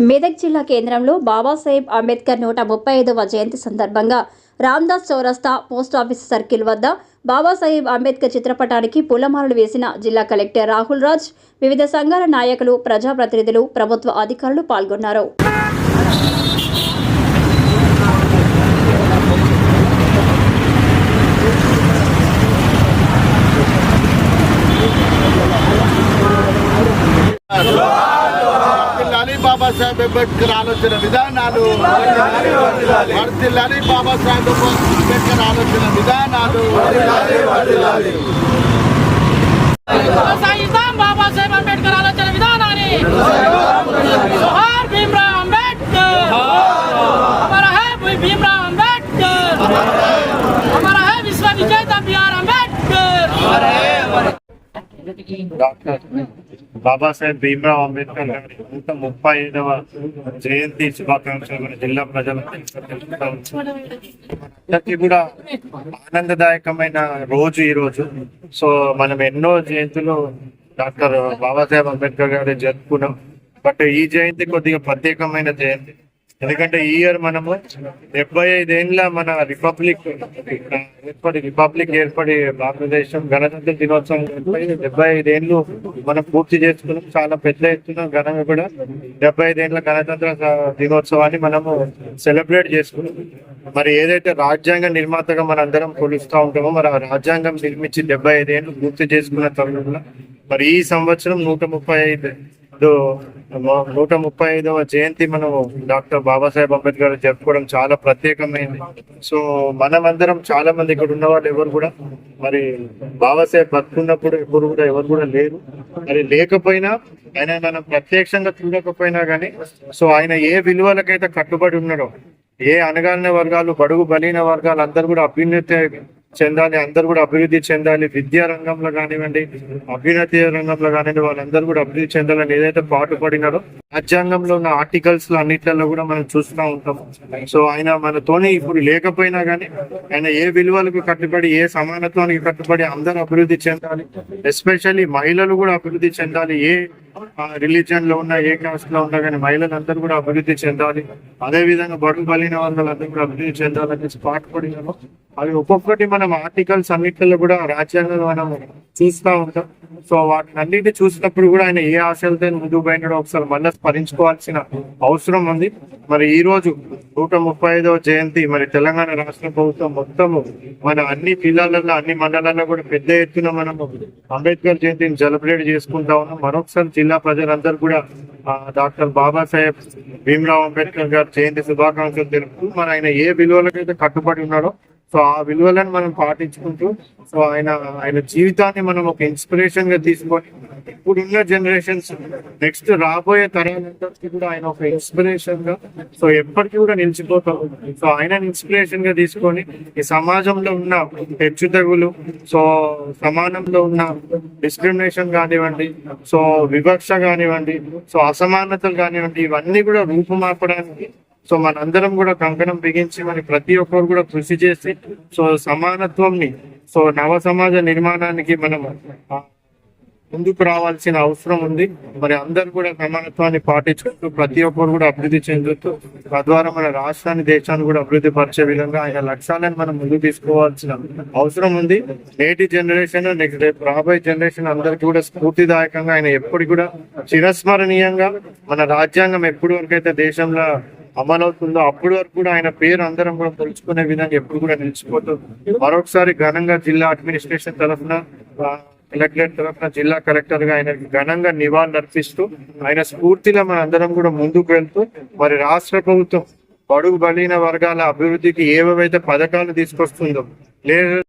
మెదక్ జిల్లా కేంద్రంలో బాబాసాహెబ్ అంబేద్కర్ నూట ముప్పై ఐదవ జయంతి సందర్భంగా రామ్దాస్ చౌరస్తా పోస్ట్ ఆఫీస్ సర్కిల్ వద్ద బాబాసాహెబ్ అంబేద్కర్ చిత్రపటానికి పూలమాలలు వేసిన జిల్లా కలెక్టర్ రాహుల్ రాజ్ వివిధ సంఘాల నాయకులు ప్రజాప్రతినిధులు ప్రభుత్వ అధికారులు పాల్గొన్నారు. బాబాసాహెబ్ అంబేద్కర్ ఆలోచన విధానాలు వర్ధిల్లాలి బాబాసాహెబ్ అంబేద్కర్ ఆలోచన విధానాలు కొనసాగిద్దాం బాబాసాహెబ్ అంబేద్కర్ ఆలోచన విధానాన్ని జోహార్ భీమ్రావ్ అంబేద్కర్ అమర హై భీమ్రావ్ అంబేద్కర్ అమర హై విశ్వ విజేత B R Ambedkar doctor Babasaheb Bhimrao Ambedkar గారి నూట ముప్పై ఐదవ జయంతి శుభాకాంక్షలు మన జిల్లా ప్రజలకు కూడా ఆనందదాయకమైన రోజు ఈ రోజు. సో మనం ఎన్నో జయంతులు డాక్టర్ బాబాసాహెబ్ అంబేద్కర్ గారి జరుపుకున్నాం. బట్ ఈ జయంతి కొద్దిగా ప్రత్యేకమైన జయంతి. ఎందుకంటే ఈ ఇయర్ మనము డెబ్బై ఐదేళ్ళ మన రిపబ్లిక్ ఏర్పడి రిపబ్లిక్ ఏర్పడి భారతదేశం గణతంత్ర దినోత్సవం ఏర్పడి డెబ్బై ఐదేళ్ళు మనం పూర్తి చేసుకున్నాం. చాలా పెద్ద ఎత్తున ఘనంగా కూడా డెబ్బై ఐదేళ్ళ గణతంత్ర దినోత్సవాన్ని మనము సెలబ్రేట్ చేసుకున్నాం. మరి ఏదైతే రాజ్యాంగ నిర్మాతగా మనందరం కొలుస్తూ ఉంటామో మరి ఆ రాజ్యాంగం నిర్మించి డెబ్బై ఐదేళ్ళు పూర్తి చేసుకున్న తరుణంలో మరి ఈ సంవత్సరం నూట ముప్పై ఐదు ఇప్పుడు నూట ముప్పై ఐదవ జయంతి మనం డాక్టర్ బాబాసాహెబ్ అంబేద్కర్ జరుపుకోవడం చాలా ప్రత్యేకమైంది. సో మనమందరం చాలా మంది ఇక్కడ ఉన్న వాళ్ళు ఎవరు కూడా మరి బాబాసాహెబ్ బతుకున్నప్పుడు ఎవరు కూడా ఎవరు కూడా లేరు. మరి లేకపోయినా ఆయన మనం ప్రత్యక్షంగా చూడకపోయినా కానీ సో ఆయన ఏ విలువలకైతే కట్టుబడి ఉన్నాడో ఏ అనగాలిన వర్గాలు బడుగు బలిన వర్గాలు అందరూ కూడా అభ్యున్నత చెందాలి అందరు కూడా అభివృద్ధి చెందాలి. విద్యా రంగంలో కానివ్వండి అభ్యున్నతి రంగంలో కానివ్వండి వాళ్ళందరూ కూడా అభివృద్ధి చెందాలని ఏదైతే పాటుపడినారో రాజ్యాంగంలో ఉన్న ఆర్టికల్స్లో అన్నిట్లలో కూడా మనం చూస్తూ ఉంటాం. సో ఆయన మనతోనే ఇప్పుడు లేకపోయినా కానీ ఆయన ఏ విలువలకు కట్టుబడి ఏ సమానత్వానికి కట్టుబడి అందరూ అభివృద్ధి చెందాలి. ఎస్పెషల్లీ మహిళలు కూడా అభివృద్ధి చెందాలి. ఏ రిలీజియన్లో ఉన్న ఏ కాస్ట్లో ఉన్నా కానీ మహిళలందరూ కూడా అభివృద్ధి చెందాలి. అదే విధంగా బడుగు బలిన వాళ్ళందరూ కూడా అభివృద్ధి చెందాలని పాటుపడినాము అవి ఒక్కొక్కటి మనం ఆర్టికల్స్ అన్నిటిలో కూడా రాజ్యాంగం మనం చూస్తూ ఉంటాం. సో వాటిని అన్నిటి చూసినప్పుడు కూడా ఆయన ఏ ఆశలతో ముందుకు పోయినాడో ఒకసారి మళ్ళీ స్మరించుకోవాల్సిన అవసరం ఉంది. మరి ఈ రోజు నూట ముప్పై ఐదవ జయంతి మరి తెలంగాణ రాష్ట్ర ప్రభుత్వం మొత్తము మన అన్ని జిల్లాలలో అన్ని మండలాల్లో కూడా పెద్ద ఎత్తున మనము అంబేద్కర్ జయంతిని సెలబ్రేట్ చేసుకుంటా ఉన్నాం. మరొకసారి జిల్లా ప్రజలందరూ కూడా డాక్టర్ బాబాసాహెబ్ భీమ్రావ్ అంబేద్కర్ గారు జయంతి శుభాకాంక్షలు తెలుపుతూ మన ఆయన ఏ విలువలకైతే కట్టుబడి ఉన్నాడో సో ఆ విలువలను మనం పాటించుకుంటూ సో ఆయన ఆయన జీవితాన్ని మనం ఒక ఇన్స్పిరేషన్గా తీసుకొని ఇప్పుడున్న జనరేషన్స్ నెక్స్ట్ రాబోయే తరాలందరికీ కూడా ఆయన ఒక ఇన్స్పిరేషన్గా సో ఎప్పటికీ కూడా నిలిచిపోతాం. సో ఆయన ఇన్స్పిరేషన్గా తీసుకొని ఈ సమాజంలో ఉన్న హెచ్చుతగులు సో సమానంలో ఉన్న డిస్క్రిమినేషన్ కానివ్వండి సో వివక్ష కానివ్వండి సో అసమానతలు కానివ్వండి ఇవన్నీ కూడా రూపుమాపడానికి సో మనందరం కూడా కంకణం బిగించి మరి ప్రతి ఒక్కరు కూడా కృషి చేసి సో సమానత్వంని సో నవ సమాజ నిర్మాణానికి మనం ముందుకు రావాల్సిన అవసరం ఉంది. మరి అందరు కూడా సమానత్వాన్ని పాటించుకుంటూ ప్రతి ఒక్కరు కూడా అభివృద్ధి చెందుతూ తద్వారా మన రాష్ట్రాన్ని దేశాన్ని కూడా అభివృద్ధి పరిచే విధంగా ఆయన లక్ష్యాలను మనం ముందుకు తీసుకోవాల్సిన అవసరం ఉంది. నేటి జనరేషన్ నెక్స్ట్ రేపు రాబోయే జనరేషన్ అందరికీ కూడా స్ఫూర్తిదాయకంగా ఆయన ఎప్పటికి కూడా చిరస్మరణీయంగా మన రాజ్యాంగం ఎప్పటి వరకు అయితే దేశంలో అమలవుతుందో అప్పటి వరకు కూడా ఆయన పేరు అందరం కూడా తెలుసుకునే విధంగా ఎప్పుడు కూడా నిలిచిపోతుంది మరొకసారి ఘనంగా జిల్లా అడ్మినిస్ట్రేషన్ తరఫున కలెక్టరేట్ తరఫున జిల్లా కలెక్టర్గా ఆయనకి ఘనంగా నివాళులు అర్పిస్తూ ఆయన స్ఫూర్తిలో మన అందరం కూడా ముందుకు వెళ్తూ మరి రాష్ట్ర ప్రభుత్వం బడుగు బలైన వర్గాల అభివృద్ధికి ఏవేవైతే పథకాలు తీసుకొస్తుందో లేదా